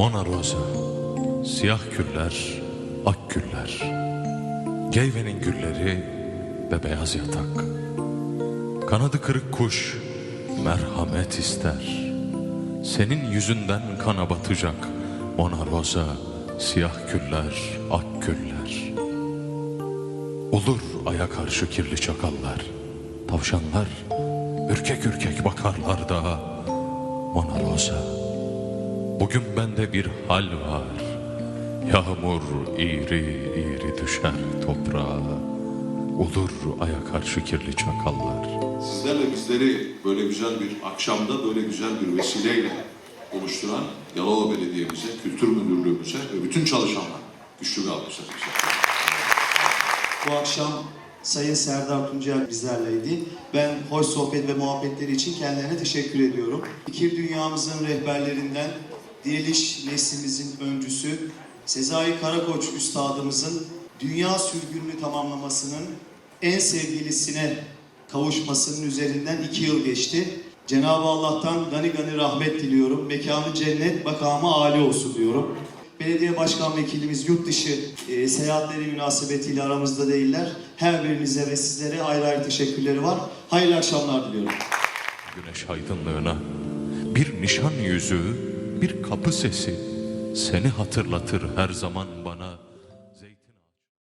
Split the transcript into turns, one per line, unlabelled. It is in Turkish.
Mona Rosa, siyah güller, ak güller. Geyvenin gülleri ve beyaz yatak. Kanadı kırık kuş merhamet ister. Senin yüzünden kana batacak Mona Rosa, siyah güller, ak güller. Olur aya karşı kirli çakallar, tavşanlar ürkek ürkek bakarlar da Mona Rosa. Bugün bende bir hal var. Yağmur iri iri düşer toprağa. Olur aya karşı kirli çakallar.
Sizlerle bizleri böyle güzel bir akşamda böyle güzel bir vesileyle oluşturan Yalova Belediye'mize, Kültür Müdürlüğümüze ve bütün çalışanlar güçlü bir alkışlar.
Bu akşam Sayın Serdar Tuncel bizlerleydi. Ben hoş sohbet ve muhabbetleri için kendilerine teşekkür ediyorum. İkir dünyamızın rehberlerinden diriliş neslimizin öncüsü Sezai Karakoç Üstadımızın dünya sürgününü tamamlamasının en sevgilisine kavuşmasının üzerinden iki yıl geçti. Cenab-ı Allah'tan gani gani rahmet diliyorum. Mekanı cennet, makamı âli olsun diyorum. Belediye Başkan Vekilimiz yurt dışı e, seyahatleri münasebetiyle aramızda değiller. Her birinize ve sizlere ayrı ayrı teşekkürleri var. Hayırlı akşamlar diliyorum.
Güneş aydınlığına bir nişan yüzüğü, bir kapı sesi seni hatırlatır her zaman bana.